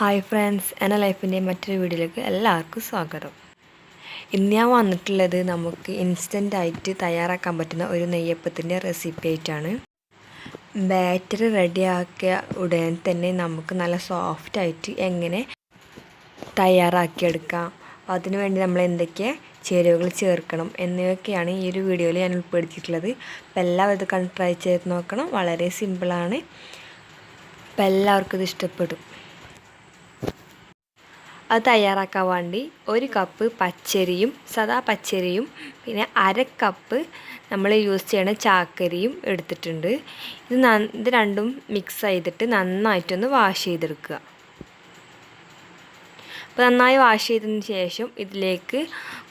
Hi friends എന്റെ ലൈഫിന്റെ മറ്റൊരു വീഡിയോയിലേക്ക് എല്ലാവർക്കും സ്വാഗതം. ഇന്ന് ഞാൻ വന്നിട്ടുള്ളത് നമുക്ക് ഇൻസ്റ്റന്റ് ആയിട്ട് തയ്യാറാക്കാൻ പറ്റുന്ന ഒരു നെയ്യപ്പത്തിന്റെ റെസിപ്പി ആയിട്ടാണ്. ബാറ്ററി റെഡിയാക്കിയ ഉടൻ തന്നെ നമുക്ക് നല്ല സോഫ്റ്റ് ആയിട്ട് എങ്ങനെ തയ്യാറാക്കിയെടുക്കാം. അതിനു വേണ്ടി നമ്മൾ എന്തൊക്കെ ചേരുവകൾ ചേർക്കണം എന്നിവയൊക്കെയാണ് ഈ ഒരു വീഡിയോയിൽ ഞാൻ ഉൾപ്പെടുത്തിയിട്ടുള്ളത്. അപ്പോൾ എല്ലാവരും ഇത് കണ്ട് ട്രൈ ചെയ്ത് നോക്കണം. വളരെ സിമ്പിളാണ് അപ്പോൾ എല്ലാവർക്കും ഇത് ഇഷ്ടപ്പെടും. അത് തയ്യാറാക്കാൻ വേണ്ടി ഒരു കപ്പ് പച്ചരിയും സദാ പച്ചരിയും പിന്നെ അര കപ്പ് നമ്മൾ യൂസ് ചെയ്യണ ചാക്കരിയും എടുത്തിട്ടുണ്ട്. ഇത് ഇത് രണ്ടും മിക്സ് ചെയ്തിട്ട് നന്നായിട്ടൊന്ന് വാഷ് ചെയ്തെടുക്കുക. അപ്പോൾ നന്നായി വാഷ് ചെയ്തതിന് ശേഷം ഇതിലേക്ക്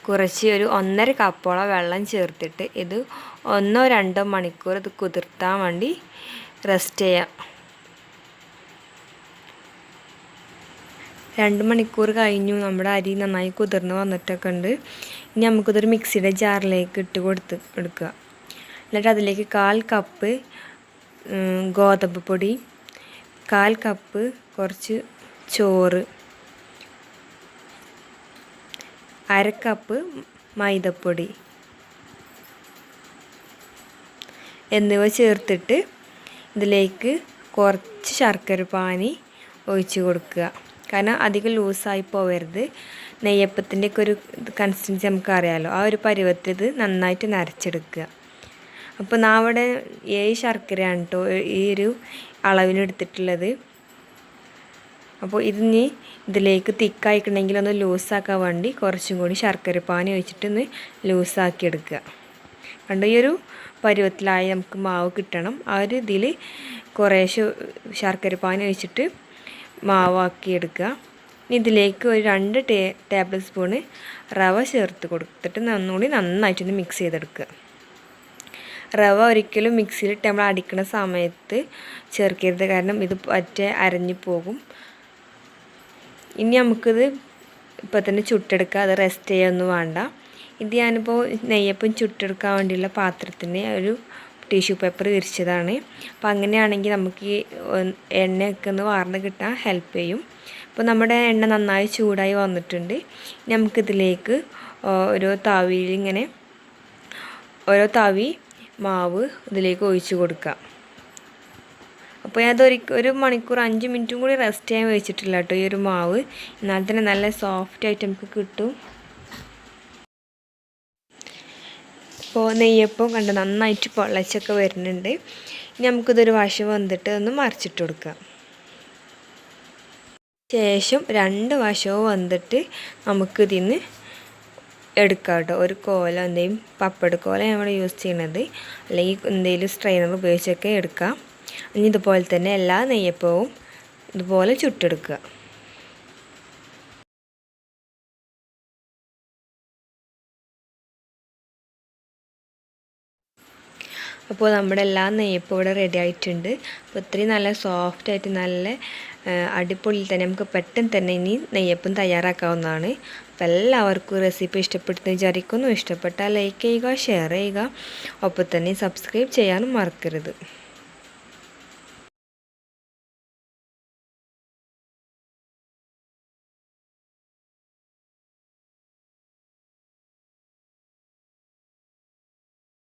കുറച്ച് ഒരു ഒന്നര കപ്പോളം വെള്ളം ചേർത്തിട്ട് ഇത് ഒന്നോ രണ്ടോ മണിക്കൂർ ഇത് കുതിർത്താൻ വേണ്ടി റെസ്റ്റ് ചെയ്യാം. രണ്ട് മണിക്കൂർ കഴിഞ്ഞു. നമ്മുടെ അരി നന്നായി കുതിർന്ന് വന്നിട്ടൊക്കെ ഉണ്ട്. ഇനി നമുക്കിതൊരു മിക്സിയുടെ ജാറിലേക്ക് ഇട്ട് കൊടുത്ത് എടുക്കുക. എന്നിട്ട് അതിലേക്ക് കാൽ കപ്പ് ഗോതമ്പ് പൊടി കാൽ കപ്പ് കുറച്ച് ചോറ് അര കപ്പ് മൈദപ്പൊടി എന്നിവ ചേർത്തിട്ട് ഇതിലേക്ക് കുറച്ച് ശർക്കര പാനി ഒഴിച്ച് കൊടുക്കുക. കാരണം അധികം ലൂസായി പോവരുത്. നെയ്യപ്പത്തിന്റെ ഒക്കെ ഒരു കൺസിസ്റ്റൻസി നമുക്ക് അറിയാമല്ലോ ആ ഒരു പരുവത്തിൽ ഇത് നന്നായിട്ട് നരച്ചെടുക്കുക. അപ്പോൾ നാ അവിടെ ഏഴ് ശർക്കരയാണ് കേട്ടോ ഈ ഒരു അളവിനെടുത്തിട്ടുള്ളത്. അപ്പോൾ ഇതിന് ഇതിലേക്ക് തിക്കായിക്കണമെങ്കിൽ ഒന്ന് ലൂസാക്കാൻ വേണ്ടി കുറച്ചും കൂടി ശർക്കര പാനി ഒഴിച്ചിട്ട് ഒന്ന് ലൂസാക്കി എടുക്കുക കണ്ടോ ഈ ഒരു പരുവത്തിലായി നമുക്ക് മാവ് കിട്ടണം. ആ ഒരു ഇതിൽ കുറേശ്ശെ ശർക്കര പാനി ഒഴിച്ചിട്ട് മാവാക്കി എടുക്കുക ഇതിലേക്ക് ഒരു രണ്ട് ടേ ടേബിൾ സ്പൂണ് റവ ചേർത്ത് കൊടുത്തിട്ട് നന്നുകൂടി നന്നായിട്ടൊന്ന് മിക്സ് ചെയ്തെടുക്കുക. റവ ഒരിക്കലും മിക്സിയിലിട്ട് നമ്മൾ അടിക്കുന്ന സമയത്ത് ചേർക്കരുത്. കാരണം ഇത് പറ്റേ അരഞ്ഞു പോകും. ഇനി നമുക്കിത് ഇപ്പോൾ തന്നെ ചുട്ടെടുക്കുക. അത് റെസ്റ്റ് ചെയ്യാനൊന്നും വേണ്ട. ഇത് ഞാനിപ്പോൾ നെയ്യപ്പം ചുട്ടെടുക്കാൻ വേണ്ടിയുള്ള പാത്രത്തിന് ഒരു ടിഷ്യൂ പേപ്പർ വിരിച്ചതാണ്. അപ്പോൾ അങ്ങനെയാണെങ്കിൽ നമുക്ക് ഈ എണ്ണയൊക്കെ ഒന്ന് വാർന്ന് കിട്ടാൻ ഹെൽപ്പ് ചെയ്യും. അപ്പോൾ നമ്മുടെ എണ്ണ നന്നായി ചൂടായി വന്നിട്ടുണ്ട്. നമുക്കിതിലേക്ക് ഓരോ താവിയിൽ ഇങ്ങനെ ഓരോ താവി മാവ് ഇതിലേക്ക് ഒഴിച്ച് കൊടുക്കാം. അപ്പോൾ ഞാൻ അതൊരു ഒരു മണിക്കൂർ അഞ്ച് മിനിറ്റും കൂടി റെസ്റ്റ് ചെയ്യാൻ വെച്ചിട്ടില്ല കേട്ടോ ഈ ഒരു മാവ്. എന്നാൽ തന്നെ നല്ല സോഫ്റ്റ് ആയിട്ട് നമുക്ക് കിട്ടും. ഇപ്പോൾ നെയ്യപ്പം കണ്ട് നന്നായിട്ട് പൊള്ളച്ചൊക്കെ വരുന്നുണ്ട്. ഇനി നമുക്കിതൊരു വശം വന്നിട്ട് ഒന്ന് മറിച്ചിട്ട് കൊടുക്കാം. ശേഷം രണ്ട് വശവും വന്നിട്ട് നമുക്കിതിന്ന് എടുക്കാം കേട്ടോ. ഒരു കോല എന്തെങ്കിലും പപ്പട കോല നമ്മൾ യൂസ് ചെയ്യണത്. അല്ലെങ്കിൽ എന്തെങ്കിലും സ്ട്രെയിനർ ഉപയോഗിച്ചൊക്കെ എടുക്കാം. ഇനി ഇതുപോലെ തന്നെ എല്ലാ നെയ്യപ്പവും ഇതുപോലെ ചുട്ടെടുക്കുക. അപ്പോൾ നമ്മുടെ എല്ലാ നെയ്യപ്പും ഇവിടെ റെഡി ആയിട്ടുണ്ട്. അപ്പോൾ ഇത്രയും നല്ല സോഫ്റ്റ് ആയിട്ട് നല്ല അടിപൊളിയിൽ തന്നെ നമുക്ക് പെട്ടെന്ന് തന്നെ ഇനി നെയ്യപ്പം തയ്യാറാക്കാവുന്നതാണ്. അപ്പോൾ എല്ലാവർക്കും റെസിപ്പി ഇഷ്ടപ്പെട്ടെന്ന് വിചാരിക്കുന്നു. ഇഷ്ടപ്പെട്ടാൽ ലൈക്ക് ചെയ്യുക ഷെയർ ചെയ്യുക. ഒപ്പം തന്നെ സബ്സ്ക്രൈബ് ചെയ്യാനും മറക്കരുത്.